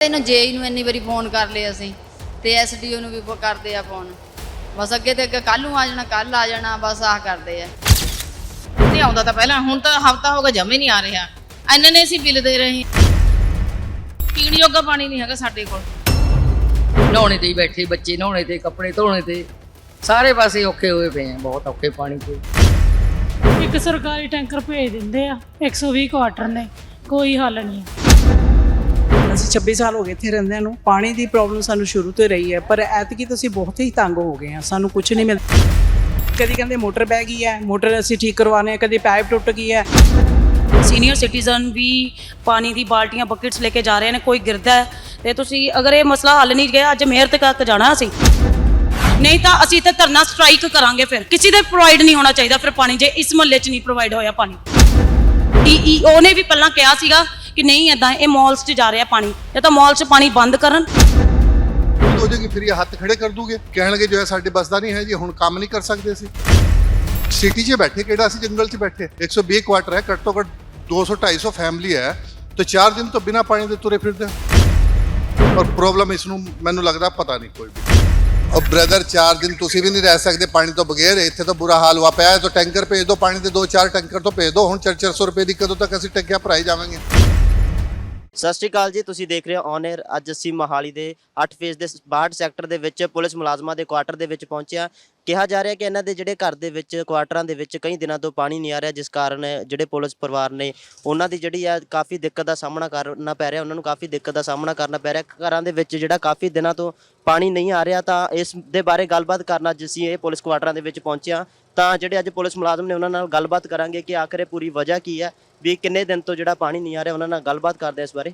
ਇਹਨੂੰ ਜੇਈ ਨੂੰ ਇੰਨੀ ਵਾਰੀ ਫੋਨ ਕਰ ਲਿਆ ਅਸੀਂ ਤੇ ਐਸਡੀਓ ਨੂੰ ਵੀ ਕਰਦੇ ਆ ਫੋਨ ਬਸ ਅੱਗੇ ਤੇ ਅੱਗੇ ਕੱਲ ਨੂੰ ਆ ਜਾਣਾ ਕੱਲ ਆ ਜਾਣਾ ਬਸ ਆਹ ਕਰਦੇ ਆ। ਨਹੀਂ ਆਉਂਦਾ ਤਾਂ ਪਹਿਲਾਂ ਹੁਣ ਤਾਂ ਹਫਤਾ ਹੋ ਗਿਆ ਜਮੇ ਨਹੀਂ ਆ ਰਿਹਾ। ਇੰਨੇ ਨੇ ਅਸੀਂ ਬਿੱਲ ਦੇ ਰਹੇ ਹਾਂ। ਪੀਣ ਯੋਗਾ ਪਾਣੀ ਨਹੀਂ ਹੈਗਾ ਸਾਡੇ ਕੋਲ। ਨਹਾਉਣੇ ਤੇ ਹੀ ਬੈਠੇ ਬੱਚੇ ਨਹਾਉਣੇ ਤੇ ਕੱਪੜੇ ਧੋਣੇ ਤੇ। ਸਾਰੇ ਪਾਸੇ ਔਖੇ ਹੋਏ ਪਏ ਆ ਬਹੁਤ ਔਖੇ ਪਾਣੀ ਤੇ। ਇੱਕ ਸਰਕਾਰੀ ਟੈਂਕਰ ਭੇਜ ਦਿੰਦੇ ਆ 120 ਕੁਆਟਰ ਨੇ ਕੋਈ ਹੱਲ ਨਹੀਂ। ਅਸੀਂ 26 ਸਾਲ ਹੋ ਗਏ ਇੱਥੇ ਰਹਿੰਦਿਆਂ ਨੂੰ, ਪਾਣੀ ਦੀ ਪ੍ਰੋਬਲਮ ਸਾਨੂੰ ਸ਼ੁਰੂ ਤੋਂ ਹੀ ਰਹੀ ਹੈ, ਪਰ ਐਤਕੀ ਤੁਸੀਂ ਬਹੁਤ ਹੀ ਤੰਗ ਹੋ ਗਏ ਆ, ਸਾਨੂੰ ਕੁਝ ਨਹੀਂ ਮਿਲਦਾ। ਕਦੀ ਕਹਿੰਦੇ ਮੋਟਰ ਬਹਿ ਗਈ ਹੈ, ਮੋਟਰ ਅਸੀਂ ਠੀਕ ਕਰਵਾਉਣੇ ਆ, ਕਦੀ ਪਾਈਪ ਟੁੱਟ ਗਈ ਹੈ। ਸੀਨੀਅਰ ਸਿਟੀਜ਼ਨ ਵੀ ਪਾਣੀ ਦੀ ਬਾਲਟੀਆਂ ਬਕਟਸ ਲੈ ਕੇ ਜਾ ਰਹੇ ਨੇ, ਕੋਈ ਗਿਰਦਾ ਹੈ, ਤੇ ਤੁਸੀਂ ਅਗਰ ਇਹ ਮਸਲਾ ਹੱਲ ਨਹੀਂ ਗਿਆ, ਅੱਜ ਮੇਅਰ ਤੱਕ ਜਾਣਾ ਅਸੀਂ? ਨਹੀਂ ਤਾਂ ਅਸੀਂ ਇੱਥੇ ਧਰਨਾ ਸਟ੍ਰਾਈਕ ਕਰਾਂਗੇ ਫਿਰ। ਕਿਸੇ ਦੇ ਪ੍ਰੋਵਾਈਡ ਨਹੀਂ ਹੋਣਾ ਚਾਹੀਦਾ ਫਿਰ ਪਾਣੀ, ਜੇ ਇਸ ਮੁਹੱਲੇ 'ਚ ਨਹੀਂ ਪ੍ਰੋਵਾਈਡ ਹੋਇਆ ਪਾਣੀ। ਡੀਈਓ ਨੇ ਵੀ ਪਹਿਲਾਂ ਕਿਹਾ ਸੀਗਾ ਕਿ ਨਹੀਂ ਇਦਾਂ ਇਹ ਮਾਲਸ 'ਚ ਜਾ ਰਿਹਾ ਪਾਣੀ। ਜਾਂ ਤਾਂ ਮਾਲ 'ਚ ਪਾਣੀ ਬੰਦ ਕਰਨ। ਹੋ ਜਾਏਗੀ, ਫਿਰ ਇਹ ਹੱਥ ਖੜੇ ਕਰ ਦੂਗੇ। ਕਹਿਣਗੇ, ਜੋ ਹੈ ਸਾਡੇ ਬਸ ਦਾ ਨਹੀਂ ਹੈ ਜੀ, ਹੁਣ ਕੰਮ ਨਹੀਂ ਕਰ ਸਕਦੇ ਅਸੀਂ। ਸਿਟੀ 'ਚ ਬੈਠੇ, ਕਿਹੜਾ ਅਸੀਂ ਜੰਗਲ 'ਚ ਬੈਠੇ? 120 ਕੁਆਟਰ ਹੈ, ਘੱਟੋ ਘੱਟ 200 250 ਫੈਮਲੀ ਹੈ। ਤੇ ਚਾਰ ਦਿਨ ਤੋਂ ਬਿਨਾ ਪਾਣੀ ਦੇ ਤੁਰੇ ਫਿਰਦੇ ਔਰ ਪ੍ਰੋਬਲਮ ਇਸ ਨੂੰ ਮੈਨੂੰ ਲੱਗਦਾ ਪਤਾ ਨਹੀਂ ਕੋਈ ਵੀ। ਉਹ ਬ੍ਰਦਰ ਚਾਰ ਦਿਨ ਤੁਸੀਂ ਵੀ ਨਹੀਂ ਰਹਿ ਸਕਦੇ ਪਾਣੀ ਤੋਂ ਬਗੈਰ। ਇੱਥੇ ਤਾਂ ਬੁਰਾ ਹਾਲ ਹੋਇਆ ਪਿਆ ਹੈ। ਤਾਂ ਟੈਂਕਰ ਭੇਜ ਦਿਓ, ਪਾਣੀ ਦੇ 2-4 ਟੈਂਕਰ ਤੋਂ ਭੇਜ ਦਿਓ। ਹੁਣ 4-400 ਰੁਪਏ ਦੀ ਕਦੋਂ ਤੱਕ ਅਸੀਂ ਟੈਂਕਿਆ ਭਰਾਈ ਜਾਵਾਂਗੇ। ਸਤਿ ਸ਼੍ਰੀ ਅਕਾਲ ਜੀ, ਤੁਸੀਂ ਦੇਖ ਰਹੇ ਹੋ ਔਨ 에ਅਰ ਅੱਜ ਅਸੀਂ ਮੋਹਾਲੀ ਦੇ 8 ਫੇਸ ਦੇ 62 ਸੈਕਟਰ ਦੇ ਵਿੱਚ ਪੁਲਿਸ ਮੁਲਾਜ਼ਮਾਂ ਦੇ ਕੁਆਟਰ ਦੇ ਵਿੱਚ ਪਹੁੰਚਿਆ ਕਿਹਾ ਜਾ ਰਿਹਾ ਕਿ ਇਹਨਾਂ ਦੇ ਜਿਹੜੇ ਘਰ ਦੇ ਵਿੱਚ, ਕੁਆਟਰਾਂ ਦੇ ਵਿੱਚ ਕਈ ਦਿਨਾਂ ਤੋਂ ਪਾਣੀ ਨਹੀਂ ਆ ਰਿਹਾ, ਜਿਸ ਕਾਰਨ ਜਿਹੜੇ ਪੁਲਿਸ ਪਰਿਵਾਰ ਨੇ ਉਹਨਾਂ ਦੀ ਜਿਹੜੀ ਆ ਕਾਫੀ ਦਿੱਕਤ ਦਾ ਸਾਹਮਣਾ ਕਰਨਾ ਪੈ ਰਿਹਾ, ਉਹਨਾਂ ਨੂੰ ਕਾਫੀ ਦਿੱਕਤ ਦਾ ਸਾਹਮਣਾ ਕਰਨਾ ਪੈ ਰਿਹਾ। ਘਰਾਂ ਦੇ ਵਿੱਚ ਜਿਹੜਾ ਕਾਫੀ ਦਿਨਾਂ ਤੋਂ ਪਾਣੀ ਨਹੀਂ ਆ ਰਿਹਾ, ਤਾਂ ਇਸ ਦੇ ਬਾਰੇ ਗੱਲਬਾਤ ਕਰਨ ਅੱਜ ਅਸੀਂ ਇਹ ਪੁਲਿਸ ਕੁਆਟਰਾਂ ਦੇ ਵਿੱਚ ਪਹੁੰਚਿਆ ਤਾਂ ਜਿਹੜੇ ਅੱਜ ਪੁਲਿਸ ਮੁਲਾਜ਼ਮ ਨੇ ਉਹਨਾਂ ਨਾਲ ਗੱਲਬਾਤ ਕਰਾਂਗੇ ਕਿ ਆਖਰ ਇਹ ਪੂਰੀ ਵਜ੍ਹਾ ਕੀ ਹੈ, ਵੀ ਕਿੰਨੇ ਦਿਨ ਤੋਂ ਜਿਹੜਾ ਪਾਣੀ ਨਹੀਂ ਆ ਰਿਹਾ, ਉਹਨਾਂ ਨਾਲ ਗੱਲਬਾਤ ਕਰਦੇ ਇਸ ਬਾਰੇ।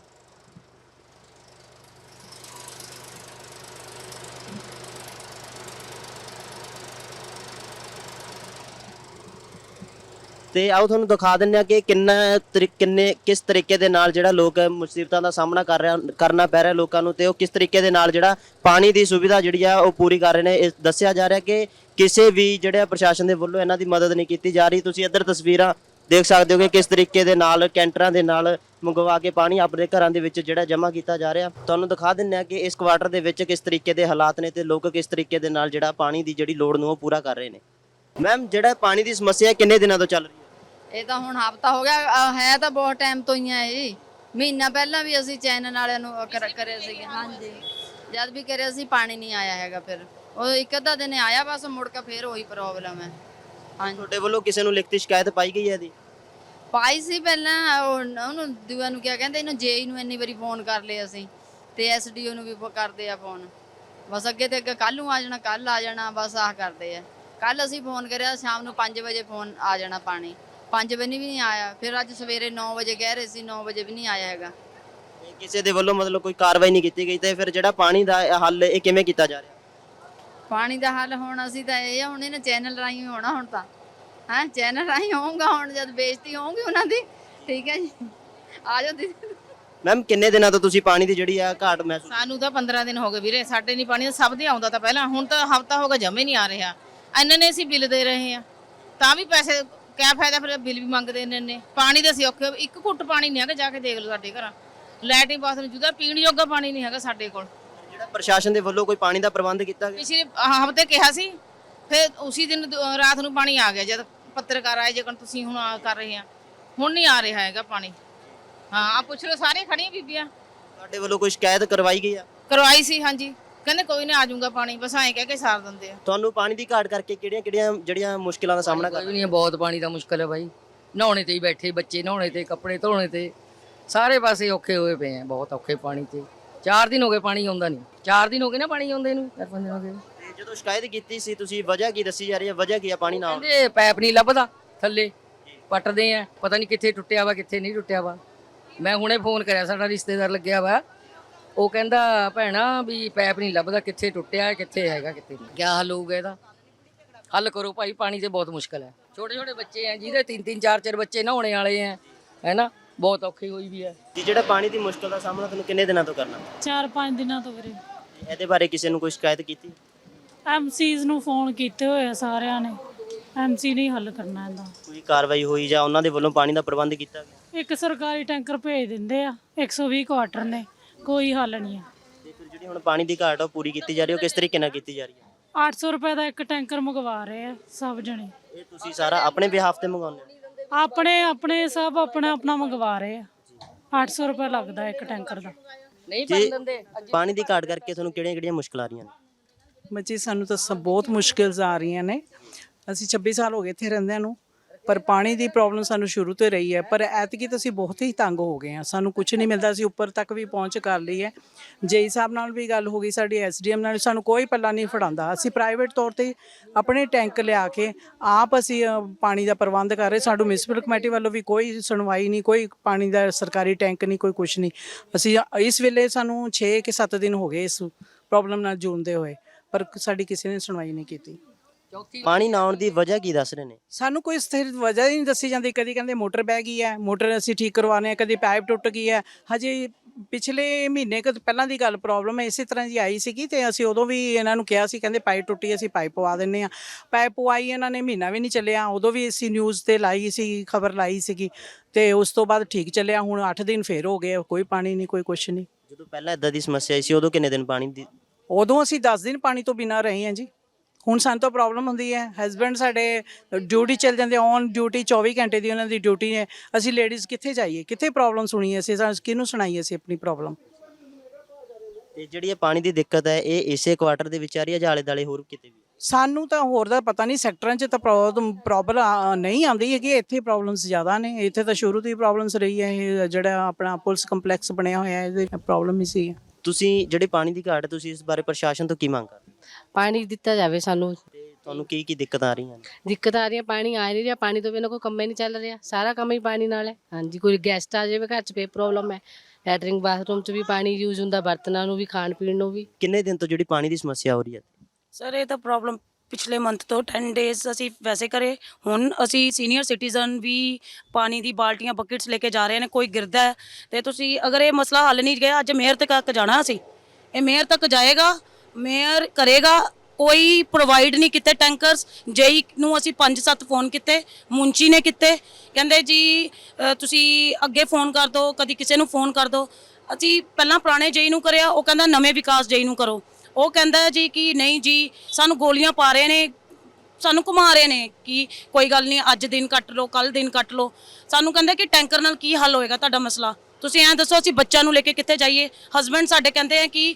ਤੇ ਆਓ ਤੁਹਾਨੂੰ ਦਿਖਾ ਦਿੰਨੇ ਆ ਕਿ ਕਿੰਨਾ ਤਰੀ- ਕਿੰਨੇ, ਕਿਸ ਤਰੀਕੇ ਦੇ ਨਾਲ ਜਿਹੜਾ ਲੋਕ ਮੁਸੀਬਤਾਂ ਦਾ ਸਾਹਮਣਾ ਕਰ ਰਿਹਾ, ਕਰਨਾ ਪੈ ਰਿਹਾ ਲੋਕਾਂ ਨੂੰ ਤੇ ਉਹ ਕਿਸ ਤਰੀਕੇ ਦੇ ਨਾਲ ਜਿਹੜਾ ਪਾਣੀ ਦੀ ਸੁਵਿਧਾ ਜਿਹੜੀ ਆ ਉਹ ਪੂਰੀ ਕਰ ਰਹੇ ਨੇ, ਇਹ ਦੱਸਿਆ ਜਾ ਰਿਹਾ ਕਿ ਕਿਸੇ ਵੀ ਜਿਹੜੇ ਪ੍ਰਸ਼ਾਸਨ ਦੇ ਵੱਲੋਂ ਇਹਨਾਂ ਦੀ ਮਦਦ ਨਹੀਂ ਕੀਤੀ ਜਾ ਰਹੀ। ਤੁਸੀਂ ਇੱਧਰ ਤਸਵੀਰਾਂ ਦੇਖ ਸਕਦੇ ਹੋ ਕਿ ਕਿਸ ਤਰੀਕੇ ਦੇ ਨਾਲ ਕੈਂਟਰਾਂ ਦੇ ਨਾਲ ਮੰਗਵਾ ਕੇ ਪਾਣੀ ਆਪਣੇ ਘਰਾਂ ਦੇ ਵਿੱਚ ਜਿਹੜਾ ਜਮ੍ਹਾਂ ਕੀਤਾ ਜਾ ਰਿਹਾ। ਤੁਹਾਨੂੰ ਦਿਖਾ ਦਿੰਨੇ ਆ ਕਿ ਇਸ ਕੁਆਟਰ ਦੇ ਵਿੱਚ ਕਿਸ ਤਰੀਕੇ ਦੇ ਹਾਲਾਤ ਨੇ ਤੇ ਲੋਕ ਕਿਸ ਤਰੀਕੇ ਦੇ ਨਾਲ ਜਿਹੜਾ ਪਾਣੀ ਦੀ ਜਿਹੜੀ ਲੋੜ ਨੂੰ ਉਹ ਪੂਰਾ ਕਰ ਰਹੇ ਨੇ। ਮੈਮ, ਜਿਹੜਾ ਪਾਣੀ ਦੀ ਸਮੱਸਿਆ ਕਿੰਨੇ ਦਿਨਾਂ ਤੋਂ ਚੱਲ ਰਹੀ ਹੈ? ਇਹ ਤਾਂ ਹੁਣ ਹਫਤਾ ਹੋ ਗਿਆ ਹੈ ਤਾਂ ਬਹੁਤ ਟਾਈਮ ਤੋਂ ਹੀ ਆ ਇਹ ਮਹੀਨਾ ਪਹਿਲਾਂ ਵੀ ਅਸੀਂ ਚੈਨਲ ਵਾਲਿਆਂ ਨੂੰ ਉਹ ਕਰ- ਕਰਿਆ ਸੀ ਹਾਂਜੀ। ਜਦ ਵੀ ਕਰਿਆ ਸੀ ਪਾਣੀ ਨਹੀਂ ਆਇਆ ਹੈਗਾ ਫਿਰ। ਉਹ ਇੱਕ ਅੱਧਾ ਦਿਨ ਆਇਆ ਬਸ ਮੁੜ ਕੇ ਫਿਰ ਉਹੀ ਪ੍ਰੋਬਲਮ ਹੈ। ਹਾਂਜੀ। ਤੁਹਾਡੇ ਵੱਲੋਂ ਕਿਸੇ ਨੂੰ ਲਿਖਤੀ ਸ਼ਿਕਾਇਤ ਪਾਈ ਗਈ ਹੈ ਇਹਦੀ? ਪਾਈ ਸੀ ਪਹਿਲਾਂ ਉਹ ਉਹਨੂੰ ਦੂਆ ਨੂੰ ਕਿਹਾ ਕਹਿੰਦੇ ਇਹਨੂੰ ਜੇਈ ਨੂੰ ਇੰਨੀ ਵਾਰੀ ਫੋਨ ਕਰ ਲਿਆ ਅਸੀਂ। ਤੇ ਐਸਡੀਓ ਨੂੰ ਵੀ ਕਰਦੇ ਆ ਫੋਨ ਬਸ ਅੱਗੇ ਤੇ ਅੱਗੇ ਕੱਲ ਨੂੰ ਆ ਜਾਣਾ ਕੱਲ ਆ ਜਾਣਾ ਬਸ ਆਹ ਕਰਦੇ ਆ। ਕੱਲ ਅਸੀਂ ਫੋਨ ਕਰਿਆ ਸ਼ਾਮ ਨੂੰ 5 ਵਜੇ ਫੋਨ ਆ ਜਾਣਾ ਪਾਣੀ। 5 ਵਜੇ ਵੀ ਨਹੀਂ ਆਇਆ ਫਿਰ ਅੱਜ ਸਵੇਰੇ 9 ਵਜੇ ਕਹਿ ਰਹੇ ਸੀ 9 ਵਜੇ ਵੀ ਨਹੀਂ ਆਇਆ ਹੈਗਾ। ਕਿਸੇ ਦੇ ਵੱਲੋਂ ਮਤਲਬ ਕੋਈ ਕਾਰਵਾਈ ਨਹੀਂ ਕੀਤੀ ਗਈ ਤੇ ਫਿਰ ਜਿਹੜਾ ਪਾਣੀ ਦਾ ਇਹ ਹੱਲ ਇਹ ਕਿਵੇਂ ਕੀਤਾ ਜਾ ਰਿਹਾ? ਪਾਣੀ ਦਾ ਹੱਲ ਹੁਣ ਅਸੀਂ ਤਾਂ ਇਹ ਆ, ਹੁਣ ਇਹਨਾਂ ਚੈਨਲ ਰਾਹੀਂ ਹੋਣਾ ਹੁਣ ਤਾਂ। ਹਾਂ ਚੈਨਲ ਰਾਹੀਂ ਹੋਊਗਾ ਹੁਣ ਜਦ ਬੇਇੱਜ਼ਤੀ ਹੋਊਗੀ ਉਹਨਾਂ ਦੀ। ਠੀਕ ਹੈ ਜੀ। ਆ ਜਾਓ ਦੀਦੀ ਮੈਮ ਕਿੰਨੇ ਦਿਨਾਂ ਤੋਂ ਤੁਸੀਂ ਪਾਣੀ ਦੀ ਜਿਹੜੀ ਆ ਘਾਟ ਮਹਿਸੂਸ ਸਾਨੂੰ ਤਾਂ 15 ਦਿਨ ਹੋ ਗਏ ਵੀਰੇ ਸਾਡੇ ਨਹੀਂ ਪਾਣੀ ਸਭ ਦੇ ਆਉਂਦਾ ਤਾਂ ਪਹਿਲਾਂ। ਹੁਣ ਤਾਂ ਹਫਤਾ ਹੋ ਗਿਆ ਜਮੇ ਨਹੀਂ ਆ ਰਿਹਾ। ਇੰਨੇ ਨੇ ਅਸੀਂ ਬਿੱਲ ਦੇ ਰਹੇ ਹਾਂ। ਤਾਂ ਵੀ ਪੈਸੇ ਕਿਆ ਫਾਇਦਾ ਫਿਰ ਬਿੱਲ ਵੀ ਮੰਗਦੇ ਨੇ ਨੇ ਪਾਣੀ ਦੇ ਅਸੀਂ ਔਖੇ ਇੱਕ ਘੁੱਟ ਪਾਣੀ ਨਹੀਂ ਹੈਗਾ ਜਾ ਕੇ ਦੇਖ ਲਓ ਸਾਡੇ ਘਰਾਂ। ਲੈਟਰਿੰਗ ਬਾਥਰੂਮ ਜੁਦਾ ਪੀਣ ਯੋਗਾ ਪਾਣੀ ਨਹੀਂ ਹੈਗਾ ਸਾਡੇ ਕੋਲ। ਜਿਹੜਾ ਪ੍ਰਸ਼ਾਸਨ ਦੇ ਵੱਲੋਂ ਕੋਈ ਪਾਣੀ ਦਾ ਪ੍ਰਬੰਧ ਕੀਤਾ ਗਿਆ? ਪਿਛਲੇ ਹਫ਼ਤੇ ਕਿਹਾ ਸੀ ਫਿਰ ਉਸੇ ਦਿਨ ਦ- ਰਾਤ ਨੂੰ ਪਾਣੀ ਆ ਗਿਆ ਜਦ ਪੱਤਰਕਾਰ ਆਏ ਜੇਕਰ ਤੁਸੀਂ ਹੁਣ ਆ ਕਰ ਰਹੇ ਆ। ਹੁਣ ਨਹੀਂ ਆ ਰਿਹਾ ਹੈਗਾ ਪਾਣੀ। ਹਾਂ ਆ ਪੁੱਛ ਲਓ ਸਾਰੇ ਖੜੀਆਂ ਬੀਬੀਆਂ? ਤੁਹਾਡੇ ਵੱਲੋਂ ਕੋਈ ਸ਼ਿਕਾਇਤ ਕਰਵਾਈ ਗਈ ਆ? ਕਰਵਾਈ ਸੀ ਹਾਂਜੀ। ਕਹਿੰਦੇ ਕੋਈ ਨਹੀਂ ਆ ਜਾਊਗਾ ਪਾਣੀ ਬਸ ਐਂ ਕਹਿ ਕੇ ਸਾਰ ਦਿੰਦੇ ਆ। ਤੁਹਾਨੂੰ ਪਾਣੀ ਦੀ ਘਾਟ ਕਰਕੇ ਕਿਹੜੀਆਂ ਕਿਹੜੀਆਂ ਜਿਹੜੀਆਂ ਮੁਸ਼ਕਿਲਾਂ ਦਾ ਸਾਹਮਣਾ ਕੋਈ ਕਰ ਨਹੀਂ ਹੈ, ਬਹੁਤ ਪਾਣੀ ਦਾ ਮੁਸ਼ਕਲ ਹੈ ਬਾਈ। ਨਹਾਉਣੇ ਤੇ ਹੀ ਬੈਠੇ ਬੱਚੇ ਨਹਾਉਣੇ ਤੇ ਕੱਪੜੇ ਧੋਣੇ ਤੇ। ਸਾਰੇ ਪਾਸੇ ਔਖੇ ਹੋਏ ਪਏ ਆ ਬਹੁਤ ਔਖੇ ਪਾਣੀ ਤੇ। 4 ਦਿਨ ਹੋ ਗਏ ਪਾਣੀ ਆਉਂਦਾ ਨਹੀਂ। 4 ਦਿਨ ਹੋ ਗਏ ਨਾ ਪਾਣੀ ਆਉਂਦੇ ਨੂੰ 4 ਦਿਨ ਹੋ ਗਏ। ਤੇ ਜਦੋਂ ਸ਼ਿਕਾਇਤ ਕੀਤੀ ਸੀ ਤੁਸੀਂ ਵਜ੍ਹਾ ਕੀ ਦੱਸੀ ਜਾ ਰਹੀ ਹੈ? ਵਜ੍ਹਾ ਕੀ ਆ ਪਾਣੀ ਨਾ ਆਉਣ ਦੀ? ਕਹਿੰਦੇ ਪੈਪ ਨਹੀਂ ਲੱਭਦਾ ਥੱਲੇ। ਪੱਟਦੇ ਆ ਪਤਾ ਨਹੀਂ ਕਿੱਥੇ ਟੁੱਟਿਆ ਵਾ ਕਿੱਥੇ ਨਹੀਂ ਟੁੱਟਿਆ ਵਾ। ਮੈਂ ਹੁਣੇ ਫੋਨ ਕਰਿਆ ਸਾਡਾ ਰਿਸ਼ਤੇਦਾਰ ਲੱਗਿਆ ਵਾ। ਉਹ ਕਹਿੰਦਾ ਭੈਣਾ ਵੀ ਪੈਪ ਨਹੀਂ ਲੱਭਦਾ ਕਿੱਥੇ ਟੁੱਟਿਆ ਕਿੱਥੇ ਹੈਗਾ ਕਿੱਥੇ ਨਹੀਂ। ਕੀ ਹੱਲ ਹੋਊਗਾ ਇਹਦਾ? ਹੱਲ ਕਰੋ ਭਾਈ ਪਾਣੀ ਤੇ ਬਹੁਤ ਮੁਸ਼ਕਲ ਹੈ। ਛੋਟੇ ਛੋਟੇ ਬੱਚੇ ਆ ਜਿਹਦੇ ਤਿੰਨ ਤਿੰਨ ਚਾਰ ਚਾਰ ਬੱਚੇ ਨਹਾਉਣੇ ਵਾਲੇ ਆ ਹੈਨਾ? ਬਹੁਤ ਔਖੀ ਹੋਈ ਵੀ ਹੈ ਜੀ ਜਿਹੜਾ ਪਾਣੀ ਦੀ ਮੁਸ਼ਕਲ ਦਾ ਸਾਹਮਣਾ ਤੁਹਾਨੂੰ ਕਿੰਨੇ ਦਿਨਾਂ ਤੋਂ ਕਰਨਾ? 4-5 ਦਿਨਾਂ ਤੋਂ ਵੀਰੇ। ਇਹਦੇ ਬਾਰੇ ਕਿਸੇ ਨੂੰ ਕੋਈ ਸ਼ਿਕਾਇਤ ਕੀਤੀ? ਐਮਸੀਜ਼ ਨੂੰ ਫੋਨ ਕੀਤੇ ਹੋਏ ਆ ਸਾਰਿਆਂ ਨੇ। ਐਮਸੀ ਨਹੀਂ ਹੱਲ ਕਰਨਾ ਇਹਦਾ। ਕੋਈ ਕਾਰਵਾਈ ਹੋਈ ਜਾਂ ਉਹਨਾਂ ਦੇ ਵੱਲੋਂ ਪਾਣੀ ਦਾ ਪ੍ਰਬੰਧ ਕੀਤਾ ਗਿਆ? ਇੱਕ ਸਰਕਾਰੀ ਟੈਂਕਰ ਭੇਜ ਦਿੰਦੇ ਆ 120 ਕੁਆਟਰ ਨੇ। ਕੋਈ ਹੱਲ ਨਹੀਂ ਹੈ। ਤੇ ਫਿਰ ਜਿਹੜੀ ਹੁਣ ਪਾਣੀ ਦੀ ਘਾਟ ਆ ਉਹ ਪੂਰੀ ਕੀਤੀ ਜਾ ਰਹੀ ਹੈ ਉਹ ਕਿਸ ਤਰੀਕੇ ਨਾਲ ਕੀਤੀ ਜਾ ਰਹੀ ਹੈ? 800 ਰੁਪਏ ਦਾ ਇੱਕ ਟੈਂਕਰ ਮੰਗਵਾ ਰਹੇ ਆ ਸਭ ਜਣੇ। ਇਹ ਤੁਸੀਂ ਸਾਰਾ ਆਪਣੇ ਬਿਹਾਫ ਤੇ ਮੰਗਾਉਂਦੇ ਹੋ? ਆਪਣੇ ਆਪਣੇ ਸਭ ਆਪਣਾ ਆਪਣਾ ਮੰਗਵਾ ਰਹੇ ਆ। 800 ਰੁਪਏ ਲੱਗਦਾ ਇੱਕ ਟੈਂਕਰ ਦਾ। ਨਹੀਂ ਜੀ ਪਾਣੀ ਦੀ ਘਾਟ ਕਰਕੇ ਤੁਹਾਨੂੰ ਕਿਹੜੀਆਂ-ਕਿਹੜੀਆਂ ਮੁਸ਼ਕਲਾਂ ਆ ਰਹੀਆਂ ਨੇ? ਬੱਚੇ ਸਾਨੂੰ ਤਾਂ ਸਭ ਬਹੁਤ ਮੁਸ਼ਕਿਲਸ ਆ ਰਹੀਆਂ ਨੇ। ਅਸੀਂ 26 ਸਾਲ ਹੋ ਗਏ ਇੱਥੇ ਰਹਿੰਦਿਆਂ ਨੂੰ। ਪਰ ਪਾਣੀ ਦੀ ਪ੍ਰੋਬਲਮ ਸਾਨੂੰ ਸ਼ੁਰੂ ਤੋਂ ਰਹੀ ਹੈ ਪਰ ਐਤਕੀ ਤਾਂ ਅਸੀਂ ਬਹੁਤ ਹੀ ਤੰਗ ਹੋ ਗਏ ਹਾਂ। ਸਾਨੂੰ ਕੁਝ ਨਹੀਂ ਮਿਲਦਾ ਅਸੀਂ ਉੱਪਰ ਤੱਕ ਵੀ ਪਹੁੰਚ ਕਰ ਲਈ ਹੈ। ਜੇਈ ਸਾਹਿਬ ਨਾਲ ਵੀ ਗੱਲ ਹੋ ਗਈ ਸਾਡੀ ਐਸਡੀਐਮ ਨਾਲ ਸਾਨੂੰ ਕੋਈ ਪੱਲਾ ਨਹੀਂ ਫੜਾਉਂਦਾ। ਅਸੀਂ ਪ੍ਰਾਈਵੇਟ ਤੌਰ ਤੇ ਆਪਣੇ ਟੈਂਕ ਲਿਆ ਕੇ ਆਪ ਅਸੀਂ ਅ, ਪਾਣੀ ਦਾ ਪ੍ਰਬੰਧ ਕਰ ਰਹੇ। ਸਾਨੂੰ ਮਿਊਨਿਸਪਲ ਕਮੇਟੀ ਵੱਲੋਂ ਵੀ ਕੋਈ ਸੁਣਵਾਈ ਨਹੀਂ ਕੋਈ ਪਾਣੀ ਦਾ ਸਰਕਾਰੀ ਟੈਂਕ ਨਹੀਂ ਕੋਈ ਕੁਝ ਨਹੀਂ। ਅਸੀਂ ਇਸ ਵੇਲੇ ਸਾਨੂੰ 6 ਕਿ 7 ਦਿਨ ਹੋ ਗਏ ਇਸ ਪ੍ਰੋਬਲਮ ਨਾਲ ਜੂਝਦੇ ਹੋਏ ਪਰ ਸਾਡੀ ਕਿਸੇ ਨੇ ਸੁਣਵਾਈ ਨਹੀਂ ਕੀਤੀ। ਪਾਣੀ ਨਾ ਆਉਣ ਦੀ ਵਜ੍ਹਾ ਕੀ ਦੱਸ ਰਹੇ ਨੇ? ਸਾਨੂੰ ਕੋਈ ਸਥਿਰ ਵਜ੍ਹਾ ਹੀ ਨਹੀਂ ਦੱਸੀ ਜਾਂਦੀ। ਕਦੀ ਕਹਿੰਦੇ ਮੋਟਰ ਬਹਿ ਗਈ ਹੈ ਮੋਟਰ ਅਸੀਂ ਠੀਕ ਕਰਵਾਉਣੇ ਆ ਕਦੀ ਪਾਈਪ ਟੁੱਟ ਗਈ ਹੈ। ਹਜੇ ਪਿਛਲੇ ਮਹੀਨੇ ਕੁ ਪਹਿਲਾਂ ਦੀ ਗੱਲ ਪ੍ਰੋਬਲਮ ਹੈ ਇਸੇ ਤਰ੍ਹਾਂ ਦੀ ਆਈ ਸੀਗੀ ਤੇ ਅਸੀਂ ਉਦੋਂ ਵੀ ਇਹਨਾਂ ਨੂੰ ਕਿਹਾ ਸੀ ਕਹਿੰਦੇ ਪਾਈਪ ਟੁੱਟੀ ਅਸੀਂ ਪਾਈਪ ਪਵਾ ਦਿੰਨੇ ਆ ਪਾਈਪ ਪਵਾਈ ਇਹਨਾਂ ਨੇ ਮਹੀਨਾ ਵੀ ਨਹੀਂ ਚੱਲਿਆ। ਉਦੋਂ ਵੀ ਅਸੀਂ ਨਿਊਜ਼ ਤੇ ਲਾਈ ਸੀ ਖਬਰ ਲਾਈ ਸੀਗੀ ਤੇ ਉਸ ਤੋਂ ਬਾਅਦ ਠੀਕ ਚੱਲਿਆ। ਹੁਣ 8 ਦਿਨ ਫੇਰ ਹੋ ਗਏ ਕੋਈ ਪਾਣੀ ਨਹੀਂ ਕੋਈ ਕੁਛ ਨਹੀਂ। ਜਦੋਂ ਪਹਿਲਾਂ ਇਦਾਂ ਦੀ ਸਮੱਸਿਆ ਆਈ ਸੀ ਉਦੋਂ ਕਿੰਨੇ ਦਿਨ ਪਾਣੀ ਦੀ ਉਦੋਂ ਅਸੀਂ 10 ਦਿਨ ਪਾਣੀ ਤੋਂ ਬਿਨਾਂ ਰਹੇ ਹਾਂ ਜੀ। ਹੁਣ ਸਾਨੂੰ ਤਾਂ ਪ੍ਰੋਬਲਮ ਹੁੰਦੀ ਹੈ। ਹਸਬੰਡ ਸਾਡੇ ਡਿਊਟੀ ਚੱਲ ਜਾਂਦੇ ਔਨ ਡਿਊਟੀ 24 ਘੰਟੇ ਦੀ ਉਹਨਾਂ ਦੀ ਡਿਊਟੀ ਹੈ। ਅਸੀਂ ਲੇਡੀਜ਼ ਕਿੱਥੇ ਜਾਈਏ? ਕਿੱਥੇ ਪ੍ਰੋਬਲਮ ਸੁਣੀਏ ਅਸੀਂ? ਸਾਨੂੰ ਕਿਹਨੂੰ ਸੁਣਾਈਏ ਅਸੀਂ ਆਪਣੀ ਪ੍ਰੋਬਲਮ ਤੇ ਜਿਹੜੀ ਇਹ ਪਾਣੀ ਦੀ ਦਿੱਕਤ ਹੈ ਇਹ ਇਸੇ ਕੁਆਟਰ ਦੇ ਵਿੱਚ ਆ ਰਹੀ ਹੈ ਜਾਂ ਆਲੇ ਦਾਲੇ ਹੋਰ ਕਿਤੇ ਵੀ? ਸਾਨੂੰ ਤਾਂ ਹੋਰ ਦਾ ਪਤਾ ਨਹੀਂ ਸੈਕਟਰਾਂ 'ਚ ਤਾਂ ਪ੍ਰੋਬਲਮ ਨਹੀਂ ਆਉਂਦੀ ਹੈ ਕਿ ਇੱਥੇ ਪ੍ਰੋਬਲਮਸ ਜ਼ਿਆਦਾ ਨੇ। ਇੱਥੇ ਤਾਂ ਸ਼ੁਰੂ ਤੋਂ ਹੀ ਪ੍ਰੋਬਲਮਸ ਰਹੀ ਹੈ। ਇਹ ਜਿਹੜਾ ਆਪਣਾ ਪੁਲਿਸ ਕੰਪਲੈਕਸ ਬਣਿਆ ਹੋਇਆ ਹੈ ਇਹਦੇ ਪ੍ਰੋਬਲਮ ਹੀ ਸੀ। ਤੁਸੀਂ ਜਿਹੜੇ ਪਾਣੀ ਦੀ ਘਾਟ ਹੈ ਤੁਸੀਂ ਇਸ ਬਾਰੇ ਪ੍ਰਸ਼ਾਸਨ ਤੋਂ ਕੀ ਮੰਗ ਕਰਦੇ? ਪਾਣੀ ਦਿੱਤਾ ਜਾਵੇ ਸਾਨੂੰ। ਤੇ ਤੁਹਾਨੂੰ ਕੀ ਕੀ ਦਿੱਕਤ ਆ ਰਹੀਆਂ ਨੇ? ਦਿੱਕਤ ਆ ਰਹੀ ਹੈ ਪਾਣੀ ਆ ਨਹੀਂ ਰਿਹਾ ਪਾਣੀ ਤੋਂ ਬਿਨਾਂ ਕੋਈ ਕੰਮ ਹੀ ਨਹੀਂ ਚੱਲ ਰਿਹਾ। ਸਾਰਾ ਕੰਮ ਹੀ ਪਾਣੀ ਨਾਲ ਹੈ। ਹਾਂਜੀ ਕੋਈ ਗੈਸਟ ਆ ਜਾਵੇ ਘਰ 'ਚ ਪੇ ਪ੍ਰੋਬਲਮ ਹੈ। ਲੈਟਰਿੰਗ ਬਾਥਰੂਮ 'ਚ ਵੀ ਪਾਣੀ ਯੂਜ਼ ਹੁੰਦਾ ਬਰਤਨਾਂ ਨੂੰ ਵੀ ਖਾਣ ਪੀਣ ਨੂੰ ਵੀ। ਕਿੰਨੇ ਦਿਨ ਤੋਂ ਜਿਹੜੀ ਪਾਣੀ ਦੀ ਸਮੱਸਿਆ ਹੋ ਰਹੀ ਹੈ? ਸਰ ਇਹ ਤਾਂ ਪ੍ਰੋਬਲਮ ਪਿਛਲੇ ਮੰਥ ਤੋਂ 10 ਡੇਜ਼ ਅਸੀਂ ਵੈਸੇ ਕਰੇ ਹੁਣ ਅਸੀਂ ਸੀਨੀਅਰ ਸਿਟੀਜ਼ਨ ਵੀ ਪਾਣੀ ਦੀ ਬਾਲਟੀਆਂ ਬਕਟਸ ਲੈ ਕੇ ਜਾ ਰਹੇ ਨੇ ਕੋਈ ਗਿਰਦਾ ਹੈ। ਤੇ ਤੁਸੀਂ ਅਗਰ ਇਹ ਮਸਲਾ ਹੱਲ ਨਹੀਂ ਗਿਆ ਅੱਜ ਮੇਅਰ ਤੱਕ ਜਾਣਾ ਅਸੀਂ। ਇਹ ਮੇਅਰ ਤੱਕ ਜਾਏਗਾ ਮੇਅਰ ਕਰੇਗਾ ਕੋਈ ਪ੍ਰੋਵਾਈਡ ਨਹੀਂ ਕੀਤੇ ਟੈਂਕਰਸ ਜੇਈ ਨੂੰ ਅਸੀਂ 5-7 ਫੋਨ ਕੀਤੇ ਮੁੰਚੀ ਨੇ ਕੀਤੇ। ਕਹਿੰਦੇ ਜੀ ਅ, ਤੁਸੀਂ ਅੱਗੇ ਫੋਨ ਕਰ ਦਿਓ ਕਦੀ ਕਿਸੇ ਨੂੰ ਫੋਨ ਕਰ ਦਿਓ ਅਸੀਂ ਪਹਿਲਾਂ ਪੁਰਾਣੇ ਜੇਈ ਨੂੰ ਕਰਿਆ ਉਹ ਕਹਿੰਦਾ ਨਵੇਂ ਵਿਕਾਸ ਜੇਈ ਨੂੰ ਕਰੋ। ਉਹ ਕਹਿੰਦਾ ਹੈ ਜੀ ਕਿ ਨਹੀਂ ਜੀ ਸਾਨੂੰ ਗੋਲੀਆਂ ਪਾ ਰਹੇ ਨੇ ਸਾਨੂੰ ਘੁਮਾ ਰਹੇ ਨੇ ਕਿ ਕੋਈ ਗੱਲ ਨਹੀਂ ਅੱਜ ਦਿਨ ਕੱਟ ਲਓ ਕੱਲ ਦਿਨ ਕੱਟ ਲਓ। ਸਾਨੂੰ ਕਹਿੰਦਾ ਕਿ ਟੈਂਕਰ ਨਾਲ ਕੀ ਹੱਲ ਹੋਏਗਾ ਤੁਹਾਡਾ ਮਸਲਾ? ਤੁਸੀਂ ਐਂ ਦੱਸੋ ਅਸੀਂ ਬੱਚਿਆਂ ਨੂੰ ਲੈ ਕੇ ਕਿੱਥੇ ਜਾਈਏ? ਹਸਬੰਡ ਸਾਡੇ ਕਹਿੰਦੇ ਆ ਕਿ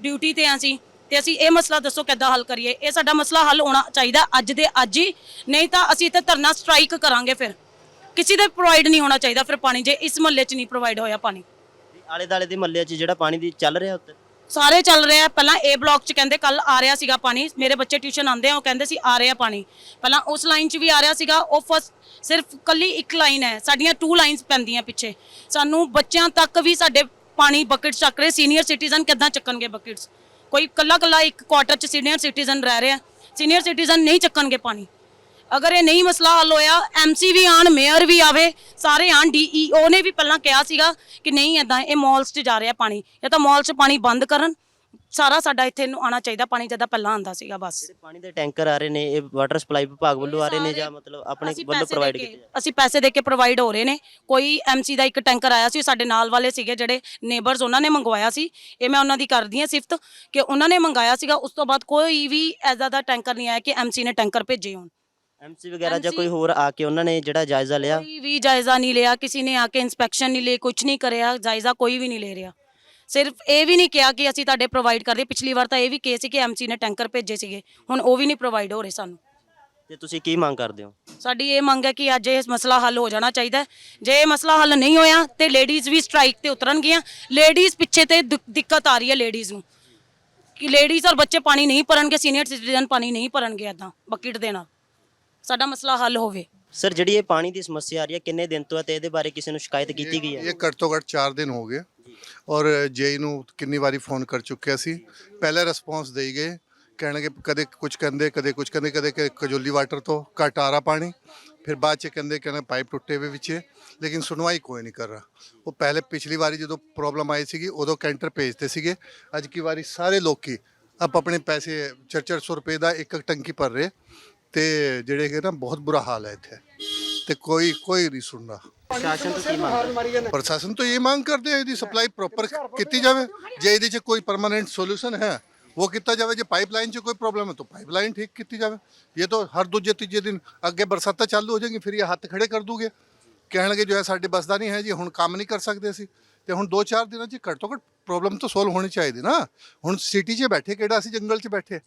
ਡਿਊਟੀ ਤੇ ਆ ਅਸੀਂ। ਤੇ ਅਸੀਂ ਇਹ ਮਸਲਾ ਦੱਸੋ ਕਿੱਦਾਂ ਹੱਲ ਕਰੀਏ? ਇਹ ਸਾਡਾ ਮਸਲਾ ਹੱਲ ਹੋਣਾ ਚਾਹੀਦਾ ਅੱਜ ਦੇ ਅੱਜ ਹੀ। ਨਹੀਂ ਤਾਂ ਅਸੀਂ ਇੱਥੇ ਧਰਨਾ ਸਟ੍ਰਾਈਕ ਕਰਾਂਗੇ ਫਿਰ। ਕਿਸੇ ਦੇ ਪ੍ਰੋਵਾਈਡ ਨਹੀਂ ਹੋਣਾ ਚਾਹੀਦਾ ਫਿਰ ਪਾਣੀ ਜੇ ਇਸ ਮਹੱਲੇ 'ਚ ਨਹੀਂ ਪ੍ਰੋਵਾਈਡ ਹੋਇਆ ਪਾਣੀ। ਆਲੇ ਦਾਲੇ ਦੇ ਮਹੱਲੇ 'ਚ ਜਿਹੜਾ ਪਾਣੀ ਦੀ ਚੱਲ ਰਿਹਾ ਉੱਤੇ? ਸਾਰੇ ਚੱਲ ਰਿਹਾ। ਪਹਿਲਾਂ ਏ ਬਲਾਕ ਚ ਕਹਿੰਦੇ ਕੱਲ ਆ ਰਿਹਾ ਸੀਗਾ ਪਾਣੀ। ਮੇਰੇ ਬੱਚੇ ਟਿਊਸ਼ਨ ਆਉਂਦੇ ਆ ਉਹ ਕਹਿੰਦੇ ਸੀ ਆ ਰਿਹਾ ਪਾਣੀ। ਪਹਿਲਾਂ ਉਸ ਲਾਈਨ ਚ ਵੀ ਆ ਰਿਹਾ ਸੀਗਾ। ਉਹ ਫਸਟ ਸਿਰਫ ਕੱਲੀ ਇੱਕ ਲਾਈਨ ਹੈ। ਸਾਡੀਆਂ ਟੂ ਲਾਈਨਸ ਪੈਂਦੀਆਂ ਪਿੱਛੇ। ਸਾਨੂੰ ਬੱਚਿਆਂ ਤੱਕ ਵੀ ਸਾਡੇ ਪਾਣੀ ਬਕਟ ਚੱਕ ਰਹੇ। ਸੀਨੀਅਰ ਸਿਟੀਜ਼ਨ ਕਿੱਦਾਂ ਚੱਕਣਗੇ ਬਕਟਸ ਕੋਈ ਕੱਲਾ ਕੱਲਾ ਇੱਕ ਕੁਆਟਰ ਚ ਸੀਨੀਅਰ ਸਿਟੀਜ਼ਨ ਰਹਿ ਰਿਹਾ ਸੀਨੀਅਰ ਸਿਟੀਜ਼ਨ ਨਹੀਂ ਚੱਕਣਗੇ ਪਾਣੀ। ਅਗਰ ਇਹ ਨਹੀਂ ਮਸਲਾ ਹੱਲ ਹੋਇਆ ਐਮਸੀ ਵੀ ਆਣ ਮੇਅਰ ਵੀ ਆਵੇ, ਸਾਰੇ ਆਣ ਡੀਈਓ ਨੇ ਵੀ ਪਹਿਲਾਂ ਕਿਹਾ ਸੀਗਾ ਕਿ ਨਹੀਂ ਐਦਾਂ ਇਹ ਮਾਲਸ 'ਚ ਜਾ ਰਿਹਾ ਪਾਣੀ, ਜਾਂ ਤਾਂ ਮਾਲ 'ਚ ਪਾਣੀ ਬੰਦ ਕਰਨ ਸਾਰਾ ਸਾਡਾ ਇੱਥੇ ਨੂੰ ਆਣਾ ਚਾਹੀਦਾ ਪਾਣੀ ਜਿੱਦਾਂ ਪਹਿਲਾਂ ਆਂਦਾ ਸੀਗਾ ਬਸ। ਜਿਹੜੇ ਪਾਣੀ ਦੇ ਟੈਂਕਰ ਆ ਰਹੇ ਨੇ ਇਹ ਵਾਟਰ ਸਪਲਾਈ ਵਿਭਾਗ ਵੱਲੋਂ ਆ ਰਹੇ ਨੇ ਜਾਂ ਮਤਲਬ ਆਪਣੇ ਅਸੀਂ ਵੱਲੋਂ ਪੈਸੇ ਪ੍ਰੋਵਾਈਡ ਕੀਤੇ ਕੇ- ਅਸੀਂ ਪੈਸੇ ਦੇ ਕੇ ਪ੍ਰੋਵਾਈਡ ਹੋ ਰਹੇ ਨੇ। ਕੋਈ ਐਮਸੀ ਦਾ ਇੱਕ ਟੈਂਕਰ ਆਇਆ ਸੀ ਸਾਡੇ ਨਾਲ ਵਾਲੇ ਸੀਗੇ ਜਿਹੜੇ ਨੇਬਰਸ ਉਹਨਾਂ ਨੇ ਮੰਗਵਾਇਆ ਸੀ। ਇਹ ਮੈਂ ਉਹਨਾਂ ਦੀ ਕਰਦੀ ਹਾਂ ਸਿਫਤ ਕਿ ਉਹਨਾਂ ਨੇ ਮੰਗਾਇਆ ਸੀਗਾ ਉਸ ਤੋਂ ਬਾਅਦ ਕੋਈ ਵੀ ਐਜ਼ਾ ਦਾ ਟੈਂਕਰ ਨਹੀਂ ਆਇਆ ਕਿ ਐਮਸੀ ਨੇ ਟੈਂਕਰ ਭੇਜੇ ਹੋਣ। ਐਮਸੀ ਵਗੈਰਾ ਜਾਂ ਕੋਈ ਹੋਰ ਆ ਕੇ ਉਹਨਾਂ ਨੇ ਜਿਹੜਾ ਜਾਇਜ਼ਾ ਲਿਆ? ਕੋਈ ਵੀ ਜਾਇਜ਼ਾ ਨਹੀਂ ਲਿਆ ਕਿਸੇ ਨੇ ਆ ਕੇ ਇਨਸਪੈਕਸ਼ਨ ਨਹੀਂ ਲਈ ਕੁਝ ਨਹੀਂ ਕਰਿਆ ਜਾਇਜ਼ਾ ਕੋਈ ਵੀ ਨਹੀਂ ਲੈ ਰਿਹਾ। ਸਿਰਫ ਇਹ ਵੀ ਨਹੀਂ ਕਿਹਾ ਕਿ ਅਸੀਂ ਤੁਹਾਡੇ ਪ੍ਰੋਵਾਈਡ ਕਰਦੇ ਪਿਛਲੀ ਵਾਰ ਤਾਂ ਇਹ ਵੀ ਕਿਹਾ ਸੀ ਕਿ ਐਮਸੀ ਨੇ ਟੈਂਕਰ ਭੇਜੇ ਸੀਗੇ। ਹੁਣ ਉਹ ਵੀ ਨਹੀਂ ਪ੍ਰੋਵਾਈਡ ਹੋ ਰਹੇ ਸਾਨੂੰ। ਤੇ ਤੁਸੀਂ ਕੀ ਮੰਗ ਕਰਦੇ ਹੋ? ਸਾਡੀ ਇਹ ਮੰਗ ਹੈ ਕਿ ਅੱਜ ਇਹ ਮਸਲਾ ਹੱਲ ਹੋ ਜਾਣਾ ਚਾਹੀਦਾ ਹੈ। ਜੇ ਇਹ ਮਸਲਾ ਹੱਲ ਨਹੀਂ ਹੋਇਆ ਤੇ ਲੇਡੀਜ਼ ਵੀ ਸਟ੍ਰਾਈਕ ਤੇ ਉਤਰਨਗੀਆਂ। ਲੇਡੀਜ਼ ਪਿੱਛੇ ਤੇ ਦਿੱਕਤ ਆ ਰਹੀ ਹੈ ਲੇਡੀਜ਼ ਨੂੰ। ਕਿ ਲੇਡੀਜ਼ ਔਰ ਬੱਚੇ ਪਾਣੀ ਨਹੀਂ ਭਰਨਗੇ ਸੀਨੀਅਰ ਸਿਟੀਜ਼ਨ ਪਾਣੀ ਨਹੀਂ ਭਰਨਗੇ ਇਦਾਂ ਬਕਟ ਦੇ ਨਾਲ। ਸਾਡਾ ਮਸਲਾ ਹੱਲ ਹੋਵੇ। ਸਰ ਜਿਹੜੀ ਇਹ ਪਾਣੀ ਦੀ ਸਮੱਸਿਆ ਆ ਰਹੀ ਹੈ ਕਿੰਨੇ ਦਿਨ ਤੋਂ ਹੈ ਤੇ ਇਹਦੇ ਬਾਰੇ ਕਿਸੇ ਨੂੰ ਸ਼ਿਕਾਇਤ ਕੀਤੀ ਗਈ ਹੈ? ਇਹ ਘੱਟ ਤੋਂ ਘੱਟ 4 ਦਿਨ ਹੋ ਗਏ। ਔਰ ਜੇਈ ਨੂੰ ਕਿੰਨੀ ਵਾਰੀ ਫੋਨ ਕਰ ਚੁੱਕਿਆ ਸੀ। ਪਹਿਲੇ ਰਿਸਪੌਂਸ ਦੇਈ ਗਏ। ਕਹਿਣਗੇ ਕਦੇ ਕੁਝ ਕਹਿੰਦੇ ਕਦੇ ਕੁਝ ਕਹਿੰਦੇ ਕਦੇ ਕ- ਕਜੋਲੀ ਵਾਟਰ ਤੋਂ ਘੱਟ ਆ ਰਿਹਾ ਪਾਣੀ। ਫਿਰ ਬਾਅਦ ਚ ਕਹਿੰਦੇ ਕਹਿੰਦੇ ਪਾਈਪ ਟੁੱਟੇ ਹੋਏ ਵਿੱਚ। ਹੈ, ਲੇਕਿਨ ਸੁਣਵਾਈ ਕੋਈ ਨਹੀਂ ਕਰ ਰਿਹਾ। ਉਹ ਪਹਿਲੇ ਪਿਛਲੀ ਵਾਰੀ ਜਦੋਂ ਪ੍ਰੋਬਲਮ ਆਈ ਸੀਗੀ ਉਦੋਂ ਕੈਂਟਰ ਭੇਜਦੇ ਸੀਗੇ। ਅੱਜ ਕੀ ਵਾਰੀ ਸਾਰੇ ਲੋਕੀ ਆਪ ਆਪਣੇ ਪੈਸੇ 4-400 ਰੁਪਏ ਦਾ ਇੱਕ ਇੱਕ ਟੰਕੀ ਭਰ ਰਹੇ। ਤੇ ਜਿਹੜੇ ਹੈਗੇ ਨਾ ਬਹੁਤ ਬੁਰਾ ਹਾਲ ਹੈ ਇੱਥੇ। ਤੇ ਕੋਈ ਕੋਈ ਨਹੀਂ ਸੁਣਦਾ ਪ੍ਰਸ਼ਾਸਨ ਤੋਂ ਕੀ ਮੰਗ? ਪ੍ਰਸ਼ਾਸਨ ਤੋਂ ਇਹ ਮੰਗ ਕਰਦੇ ਆ ਇਹਦੀ ਸਪਲਾਈ ਪ੍ਰੋਪਰ ਕੀਤੀ ਜਾਵੇ। ਜੇ ਇਹਦੇ 'ਚ ਕੋਈ ਪਰਮਾਨੈਂਟ ਸੋਲੂਸ਼ਨ ਹੈ ਉਹ ਕੀਤਾ ਜਾਵੇ। ਜੇ ਪਾਈਪਲਾਈਨ 'ਚ ਕੋਈ ਪ੍ਰੋਬਲਮ ਹੈ ਤਾਂ ਪਾਈਪਲਾਈਨ ਠੀਕ ਕੀਤੀ ਜਾਵੇ। ਇਹ ਤਾਂ ਹਰ ਦੂਜੇ ਤੀਜੇ ਦਿਨ ਅੱਗੇ ਬਰਸਾਤਾਂ ਚਾਲੂ ਹੋ ਜਾਣਗੀ ਫਿਰ ਇਹ ਹੱਥ ਖੜੇ ਕਰ ਦੂਗੇ। ਕਹਿਣਗੇ ਜੋ ਹੈ ਸਾਡੇ ਬਸ ਦਾ ਨਹੀਂ ਹੈ ਜੀ ਹੁਣ ਕੰਮ ਨਹੀਂ ਕਰ ਸਕਦੇ ਅਸੀਂ। ਤੇ ਹੁਣ 2-4 ਦਿਨਾਂ 'ਚ ਘੱਟ ਤੋਂ ਘੱਟ ਪ੍ਰੋਬਲਮ ਤਾਂ ਸੋਲਵ ਹੋਣੀ ਚਾਹੀਦੀ ਨਾ। ਹੁਣ ਸਿਟੀ 'ਚ ਬੈਠੇ ਕਿਹੜਾ ਅਸੀਂ ਜੰਗਲ 'ਚ ਬੈਠੇ?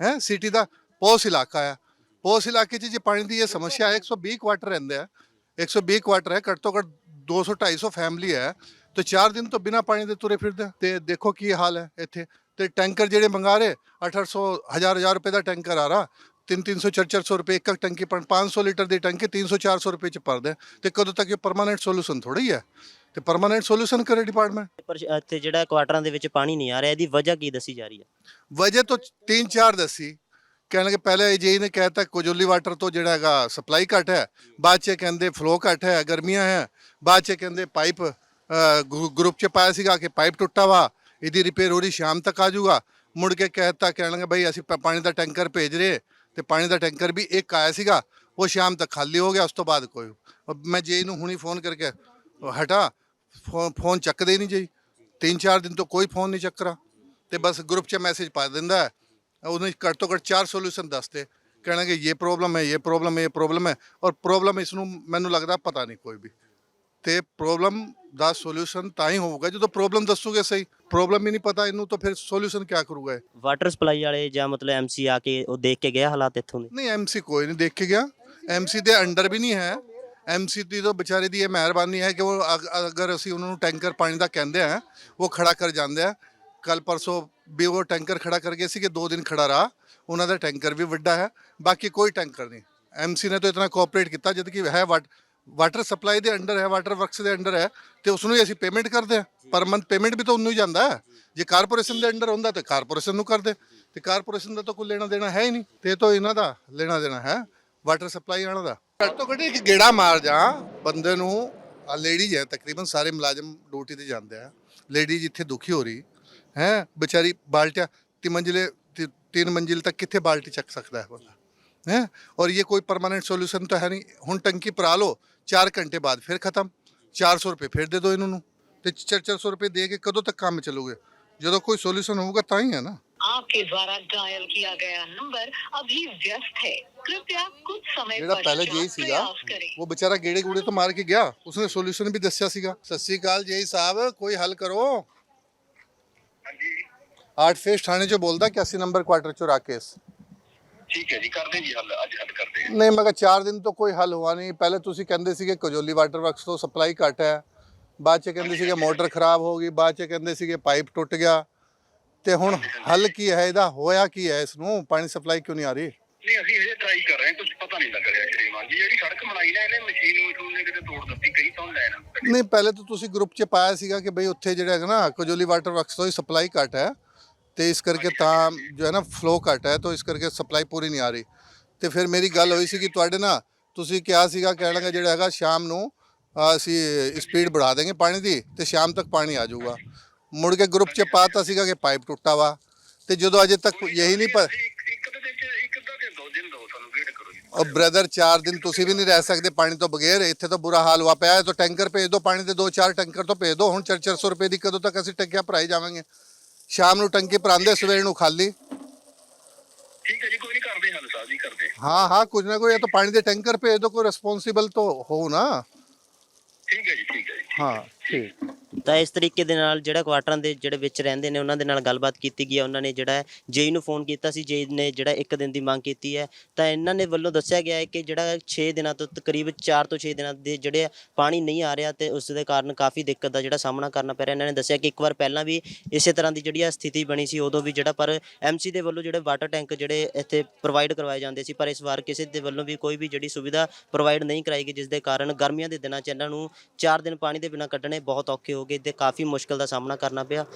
ਹੈ ਸਿਟੀ ਦਾ ਪੋਸ ਇਲਾਕਾ ਆ। ਪੋਸ ਇਲਾਕੇ 'ਚ ਜੇ ਪਾਣੀ ਦੀ ਇਹ ਸਮੱਸਿਆ ਹੈ 120 ਕੁਆਟਰ ਰਹਿੰਦੇ ਆ 120 ਕੁਆਟਰ ਹੈ ਘੱਟ ਤੋਂ ਘੱਟ 200 250 ਫੈਮਿਲੀ ਹੈ ਤੇ 4 ਦਿਨ ਤੋਂ ਬਿਨਾ ਪਾਣੀ ਦੇ ਤੁਰੇ ਫਿਰਦੇ। ਤੇ ਦੇਖੋ ਕੀ ਹਾਲ ਹੈ ਇੱਥੇ ਤੇ ਟੈਂਕਰ ਜਿਹੜੇ ਮੰਗਾ ਰਹੇ 800 ਹਜ਼ਾਰ ਹਜ਼ਾਰ ਰੁਪਏ ਦਾ ਟੈਂਕਰ ਆ ਰਹਾ 3 300 400 ਰੁਪਏ ਇੱਕ ਇੱਕ ਟੈਂਕੀ ਪਰ 500 ਲੀਟਰ ਦੀ ਟੈਂਕੀ 300 400 ਰੁਪਏ ਚ ਭਰਦੇ ਆ। ਤੇ ਕਦੋਂ ਤੱਕ ਇਹ ਪਰਮਾਨੈਂਟ ਸੋਲੂਸ਼ਨ ਥੋੜੀ ਹੈ ਤੇ ਪਰਮਾਨੈਂਟ ਸੋਲੂਸ਼ਨ ਕਰੇ ਡਿਪਾਰਟਮੈਂਟ ਪਰ ਇੱਥੇ ਜਿਹੜਾ ਕੁਆਟਰਾਂ ਦੇ ਵਿੱਚ ਪਾਣੀ ਨਹੀਂ ਆ ਰਿਹਾ ਇਹਦੀ ਵਜ੍ਹਾ ਕੀ ਦੱਸੀ ਜਾ ਰਹੀ ਹੈ ਵਜ੍ਹਾ ਤੋਂ ਤਿੰਨ ਚਾਰ ਦੱਸੀ ਕਹਿਣ ਲੱਗੇ ਪਹਿਲੇ ਜੀ ਨੇ ਕਹਿਤਾ ਕੋਜੋਲੀ ਵਾਟਰ ਤੋਂ ਜਿਹੜਾ ਹੈਗਾ ਸਪਲਾਈ ਘੱਟ ਹੈ, ਬਾਅਦ ਚ ਕਹਿੰਦੇ ਫਲੋ ਘੱਟ ਹੈ, ਗਰਮੀਆਂ ਹੈ, ਬਾਅਦ ਚ ਕਹਿੰਦੇ ਪਾਈਪ ਗਰੁੱਪ ਚ ਪਾਇਆ ਸੀਗਾ ਕਿ ਪਾਈਪ ਟੁੱਟਾ ਵਾ, ਇਹਦੀ ਰਿਪੇਅਰ ਹੋ ਸ਼ਾਮ ਤੱਕ ਆ ਜਾਊਗਾ। ਮੁੜ ਕੇ ਕਹਿਤਾ ਕਹਿਣ ਲੱਗੇ ਭਾਈ ਅਸੀਂ ਪ- ਪਾਣੀ ਦਾ ਟੈਂਕਰ ਭੇਜ ਰਹੇ, ਤੇ ਪਾਣੀ ਦਾ ਟੈਂਕਰ ਵੀ ਇੱਕ ਆਇਆ ਸੀਗਾ, ਉਹ ਸ਼ਾਮ ਤੱਕ ਖਾਲੀ ਹੋ ਗਿਆ, ਉਸ ਤੋਂ ਬਾਅਦ ਕੋਈ ਮੈਂ ਜੇ ਨੂੰ ਹੁਣੀ ਫੋਨ ਕਰਕੇ ਹਟਾ ਫੋਨ ਫੋਨ ਚੱਕਦੇ ਹੀ ਨਹੀਂ ਜੀ, ਤਿੰਨ ਚਾਰ ਦਿਨ ਤੋਂ ਕੋਈ ਫੋਨ ਨਹੀਂ ਚੱਕਰਾ ਰਿਹਾ ਤੇ ਬਸ ਗਰੁੱਪ 'ਚ ਮੈਸੇਜ ਪਾ ਦਿੰਦਾ ਉਹਨੇ ਘੱਟ ਤੋਂ ਘੱਟ ਚਾਰ ਸੋਲੂਸ਼ਨ ਦੱਸਦੇ ਕਹਿਣਾ ਕਿ ਇਹ ਪ੍ਰੋਬਲਮ ਹੈ ਇਹ ਪ੍ਰੋਬਲਮ ਹੈ ਇਹ ਪ੍ਰੋਬਲਮ ਹੈ ਔਰ ਪ੍ਰੋਬਲਮ ਇਸ ਨੂੰ ਮੈਨੂੰ ਲੱਗਦਾ ਪਤਾ ਨਹੀਂ ਕੋਈ ਵੀ। ਤੇ ਪ੍ਰੋਬਲਮ ਦਾ ਸੋਲੂਸ਼ਨ ਤਾਂ ਹੀ ਹੋਊਗਾ ਜਦੋਂ ਪ੍ਰੋਬਲਮ ਦੱਸੋਗੇ ਸਹੀ। ਪ੍ਰੋਬਲਮ ਹੀ ਨਹੀਂ ਪਤਾ ਇਹਨੂੰ ਤਾਂ ਫਿਰ ਸੋਲੂਸ਼ਨ ਕਿਆ ਕਰੂਗਾ ਇਹ? ਵਾਟਰ ਸਪਲਾਈ ਵਾਲੇ ਜਾਂ ਮਤਲਬ ਐਮਸੀ ਆ ਕੇ ਉਹ ਦੇਖ ਕੇ ਗਏ ਹਾਲਾਤ ਇੱਥੋਂ ਦੇ? ਨਹੀਂ ਐਮਸੀ ਕੋਈ ਨਹੀਂ ਦੇਖ ਕੇ ਗਿਆ। ਐਮਸੀ ਦੇ ਅੰਡਰ ਵੀ ਨਹੀਂ ਹੈ। ਐਮਸੀ ਦੀ ਤਾਂ ਵਿਚਾਰੇ ਦੀ ਇਹ ਮਿਹਰਬਾਨੀ ਹੈ ਕਿ ਉਹ ਅਗ- ਅਗਰ ਅਸੀਂ ਉਹਨਾਂ ਨੂੰ ਟੈਂਕਰ ਪਾਣੀ ਦਾ ਕਹਿੰਦੇ ਆ ਉਹ ਖੜਾ ਕਰ ਜਾਂਦੇ ਆ। ਕੱਲ ਪਰਸੋਂ ਵੀ ਉਹ ਟੈਂਕਰ ਖੜਾ ਕਰ ਗਏ ਸੀ ਕਿ ਦੋ ਦਿਨ ਖੜਾ ਰਹਾ। ਉਹਨਾਂ ਦਾ ਟੈਂਕਰ ਵੀ ਵੱਡਾ ਹੈ ਬਾਕੀ ਕੋਈ ਟੈਂਕਰ ਨਹੀਂ। ਐਮਸੀ ਨੇ ਤਾਂ ਇਤਨਾ ਕੋਆਪਰੇਟ ਕੀਤਾ ਜਦ ਕਿ ਹੈ ਵਾਟ ਵਾਟਰ ਸਪਲਾਈ ਦੇ ਅੰਡਰ ਹੈ ਵਾਟਰ ਵਰਕਸ ਦੇ ਅੰਡਰ ਹੈ ਤੇ ਉਸ ਨੂੰ ਹੀ ਅਸੀਂ ਪੇਮੈਂਟ ਕਰਦੇ ਆ ਪਰ ਮੰਥ ਪੇਮੈਂਟ ਵੀ ਤਾਂ ਉਹਨੂੰ ਹੀ ਜਾਂਦਾ ਹੈ। ਜੇ ਕਾਰਪੋਰੇਸ਼ਨ ਦੇ ਅੰਡਰ ਹੁੰਦਾ ਤਾਂ ਕਾਰਪੋਰੇਸ਼ਨ ਨੂੰ ਕਰਦੇ। ਤੇ ਕਾਰਪੋਰੇਸ਼ਨ ਦਾ ਤਾਂ ਕੋਈ ਲੈਣਾ ਦੇਣਾ ਹੈ ਹੀ ਨਹੀਂ। ਤੇ ਇਹ ਤਾਂ ਇਹਨਾਂ ਦਾ ਲੈਣਾ ਦੇਣਾ ਹੈ ਵਾਟਰ ਸਪਲਾਈ ਵਾਲਾ ਦਾ। ਘੱਟ ਤੋਂ ਘੱਟ ਇੱਕ ਗੇੜਾ ਮਾਰ ਜਾ ਬੰਦੇ ਨੂੰ ਆ ਲੇਡੀਜ਼ ਹੈ ਤਕਰੀਬਨ ਸਾਰੇ ਮੁਲਾਜ਼ਮ ਡਿਊਟੀ ਤੇ ਜਾਂਦੇ ਆ। ਲੇਡੀ ਜਿੱਥੇ ਦੁਖੀ ਹੋ ਰਹੀ ਹੈ ਵਿਚਾਰੀ ਬਾਲਟਿਆ ਤਿੰਨ ਮੰਜ਼ਿਲੇ ਤੀ- ਤਿੰਨ ਮੰਜ਼ਿਲ ਤੱਕ ਕਿੱਥੇ ਬਾਲਟੀ ਚੱਕ ਸਕਦਾ ਹੈ ਬੰਦਾ ਹੈ ਔਰ ਇਹ ਕੋਈ ਪਰਮਾਨੈਂਟ ਸੋਲੂਸ਼ਨ ਤਾਂ ਹੈ ਨਹੀਂ ਹੁਣ ਟੰਕੀ ਭਰਾ ਲਓ 4 ਘੰਟੇ ਬਾਅਦ ਫਿਰ ਖਤਮ 400 ਰੁਪਏ ਫਿਰ ਦੇ ਦਿਓ ਇਹਨਾਂ ਨੂੰ ਤੇ 400 ਰੁਪਏ ਦੇ ਕੇ ਕਦੋਂ ਤੱਕ ਕੰਮ ਚੱਲੂਗੇ ਜਦੋਂ ਕੋਈ ਸੋਲੂਸ਼ਨ ਹੋਊਗਾ ਤਾਂ ਹੀ ਹੈ ਨਾ आपके द्वारा डायल किया गया नंबर अभी व्यस्त है कृपया कुछ समय ਜਿਹੜਾ ਪਹਿਲੇ पश्चात ਜੇਈ ਸੀਗਾ प्रयास करें ਉਹ ਵਿਚਾਰਾ ਗੇੜੇ ਗੂੜੇ ਤੋਂ ਮਾਰ ਕੇ ਗਿਆ ਉਸਨੇ ਸੋਲੂਸ਼ਨ ਵੀ ਦੱਸਿਆ ਸੀਗਾ ਸਤਿ ਸ੍ਰੀ ਅਕਾਲ ਜੇਈ ਸਾਹਿਬ ਕੋਈ ਹੱਲ ਕਰੋ ਆਰਟ ਫੇਸ ਥਾਣੇ ਚੋਂ ਬੋਲਦਾ 81 ਨੰਬਰ ਕੁਆਟਰ ਚੋਂ ਰਾਕੇਸ਼। ਠੀਕ ਹੈ ਜੀ ਕਰਦੇ ਜੀ ਹੱਲ ਅੱਜ ਹੱਲ ਕਰਦੇ ਹਾਂ। ਨਹੀਂ ਮੈਂ ਕਿਹਾ 4 ਦਿਨ ਤੋਂ ਕੋਈ ਹੱਲ ਹੋਆ ਨਹੀਂ। ਪਹਿਲੇ ਤੁਸੀਂ ਕਹਿੰਦੇ ਸੀਗੇ ਕਜੋਲੀ ਵਾਟਰ ਵਰਕਸ ਤੋਂ ਸਪਲਾਈ ਘੱਟ ਹੈ। ਬਾਅਦ ਚ ਕਹਿੰਦੇ ਸੀਗੇ ਮੋਟਰ ਖਰਾਬ ਹੋ ਗਈ। ਬਾਅਦ ਚ ਕਹਿੰਦੇ ਸੀਗੇ ਪਾਈਪ ਟੁੱਟ ਗਿਆ। ਤੇ ਹੁਣ ਹੱਲ ਕੀ ਹੈ? ਇਹਦਾ ਹੋਇਆ ਕੀ ਹੈ ਇਸ ਨੂੰ? ਪਾਣੀ ਸਪਲਾਈ ਕਿਉਂ ਨਹੀਂ ਆ ਰਹੀ? ਨਹੀਂ ਅਸੀਂ ਇਹ ਟਰਾਈ ਕਰ ਰਹੇ ਹਾਂ ਕੁਝ ਪਤਾ ਨਹੀਂ ਲੱਗ ਰਿਹਾ ਸ਼੍ਰੀਮਾਨ ਜੀ ਜਿਹੜੀ ਸੜਕ ਬਣਾਈ ਨਾ ਇਹਨੇ ਮਸ਼ੀਨ ਮਸ਼ੂਨ ਨੇ ਕਿਤੇ ਤੋੜ ਦਿੱਤੀ ਕਈ ਤੋਂ ਲੈਣ ਨਹੀਂ ਪਹਿਲੇ ਤਾਂ ਤੁਸੀਂ ਗਰੁੱਪ 'ਚ ਪਾਇਆ ਸੀਗਾ ਕਿ ਬਈ ਉੱਥੇ ਜਿਹੜਾ ਹੈਗਾ ਨਾ ਕਜੋਲੀ ਵਾਟਰ ਵਰਕਸ ਤੋਂ ਹੀ ਸਪਲਾਈ ਘੱਟ ਹੈ। ਤੇ ਇਸ ਕਰਕੇ ਤਾਂ ਜੋ ਹੈ ਨਾ ਫਲੋ ਘੱਟ ਹੈ ਤਾਂ ਇਸ ਕਰਕੇ ਸਪਲਾਈ ਪੂਰੀ ਨਹੀਂ ਆ ਰਹੀ। ਤੇ ਫਿਰ ਮੇਰੀ ਗੱਲ ਹੋਈ ਸੀ ਕਿ ਤੁਹਾਡੇ ਨਾ ਤੁਸੀਂ ਕਿਹਾ ਸੀਗਾ ਕਹਿਣ ਲੱਗਾ ਜਿਹੜਾ ਹੈਗਾ ਸ਼ਾਮ ਨੂੰ ਅਸੀਂ ਸਪੀਡ बढ़ा ਦੇਂਗੇ ਪਾਣੀ ਦੀ ਤੇ ਸ਼ਾਮ ਤੱਕ ਪਾਣੀ ਆ ਜਾਊਗਾ। ਮੁੜ ਕੇ ਗਰੁੱਪ 'ਚ ਪਾਤਾ ਸੀਗਾ ਕਿ ਪਾਈਪ ਟੁੱਟਾ ਵਾ। ਤੇ ਜਦੋਂ ਅਜੇ ਤੱਕ ਯਹੀ ਨਹੀਂ ਪ ਇੱਕ ਇੱਕ ਦੇ ਵਿੱਚ ਇੱਕ ਅੱਧਾ ਦੋ ਸਾਨੂੰ ਵੇਟ ਕਰੋ ਜੀ। ਉਹ ਬ੍ਰਦਰ 4 ਦਿਨ ਤੁਸੀਂ ਵੀ ਨਹੀਂ ਰਹਿ ਸਕਦੇ ਪਾਣੀ ਤੋਂ ਬਗੈਰ ਇੱਥੇ ਤਾਂ ਬੁਰਾ ਹਾਲ ਹੋਆ ਪਿਆ ਹੈ ਤਾਂ ਟੈਂਕਰ ਭੇਜ ਦਿਓ ਪਾਣੀ ਦੇ 2-4 ਟੈਂਕਰ ਤੋਂ ਭੇਜ ਦਿਓ ਹੁਣ 4-400 ਰੁਪਏ ਦੀ ਕਦੋਂ ਤੱਕ ਅਸੀਂ ਟੰਕੀਆਂ ਭਰਾਈ ਜਾਵਾਂਗੇ। ਸ਼ਾਮ ਨੂੰ ਟੰਕੀ ਭਰਾਉਂਦੇ ਸਵੇਰ ਨੂੰ ਖਾਲੀ। ਠੀਕ ਹੈ ਜੀ ਕੋਈ ਨਹੀਂ ਕਰਦੇ ਹੱਲ ਸਾਹਿਬ ਜੀ ਕਰਦੇ ਹਾਂ। ਹਾਂ ਹਾਂ ਕੁਝ ਨਾ ਕੋਈ ਇਹ ਤਾਂ ਪਾਣੀ ਦੇ ਟੈਂਕਰ ਭੇਜ ਦਿਓ ਕੋਈ ਰਿਸਪੌਂਸਿਬਲ ਤਾਂ ਹੋ ਨਾ। ਠੀਕ ਹੈ ਜੀ ਠੀਕ ਹੈ ਜੀ। ਹਾਂ। ਠੀਕ ਤਾਂ ਇਸ ਤਰੀਕੇ ਦੇ ਨਾਲ ਜਿਹੜਾ ਕੁਆਟਰਾਂ ਦੇ ਜਿਹੜੇ ਵਿੱਚ ਰਹਿੰਦੇ ਨੇ ਉਹਨਾਂ ਦੇ ਨਾਲ ਗੱਲਬਾਤ ਕੀਤੀ ਗਈ ਹੈ। ਉਹਨਾਂ ਨੇ ਜਿਹੜਾ ਜੇਈ ਨੂੰ ਫੋਨ ਕੀਤਾ ਸੀ ਜੇਈ ਨੇ ਜਿਹੜਾ ਇੱਕ ਦਿਨ ਦੀ ਮੰਗ ਕੀਤੀ ਹੈ। ਤਾਂ ਇਹਨਾਂ ਨੇ ਵੱਲੋਂ ਦੱਸਿਆ ਗਿਆ ਹੈ ਕਿ ਜਿਹੜਾ 6 ਦਿਨਾਂ ਤੋਂ ਤਕਰੀਬ 4 ਤੋਂ 6 ਦਿਨਾਂ ਦੇ ਜਿਹੜੇ ਆ, ਪਾਣੀ ਨਹੀਂ ਆ ਰਿਹਾ ਤੇ ਉਸ ਦੇ ਕਾਰਨ ਕਾਫੀ ਦਿੱਕਤ ਦਾ ਜਿਹੜਾ ਸਾਹਮਣਾ ਕਰਨਾ ਪੈ ਰਿਹਾ। ਇਹਨਾਂ ਨੇ ਦੱਸਿਆ ਕਿ ਇੱਕ ਵਾਰ ਪਹਿਲਾਂ ਵੀ ਇਸੇ ਤਰ੍ਹਾਂ ਦੀ ਜਿਹੜੀ ਆ ਸਥਿਤੀ ਬਣੀ ਸੀ ਉਦੋਂ ਵੀ ਜਿਹੜਾ ਪਰ ਐਮਸੀ ਦੇ ਵੱਲੋਂ ਜਿਹੜੇ ਵਾਟਰ ਟੈਂਕ ਜਿਹੜੇ ਇੱਥੇ ਪ੍ਰੋਵਾਈਡ ਕਰਵਾਏ ਜਾਂਦੇ ਸੀ ਪਰ ਇਸ ਵਾਰ ਕਿਸੇ ਦੇ ਵੱਲੋਂ ਵੀ ਕੋਈ ਵੀ ਜਿਹੜੀ ਸੁਵਿਧਾ ਪ੍ਰੋਵਾਈਡ ਨਹੀਂ ਕਰਾਈ ਗਈ ਜਿਸ ਦੇ ਕਾਰਨ ਗਰਮੀਆਂ ਦੇ ਦਿਨਾਂ 'ਚ ਇਹਨਾਂ ਨੂੰ 4 ਦਿਨ ਪਾਣੀ ਦੇ ਬਿਨਾਂ ਕੱਢਣੇ ਬਹੁਤ ਔਖੇ ਹੋ ਗਏ ਤੇ ਕਾਫੀ ਮੁਸ਼ਕਲ ਦਾ ਸਾਹਮਣਾ ਕਰਨਾ ਪਿਆ।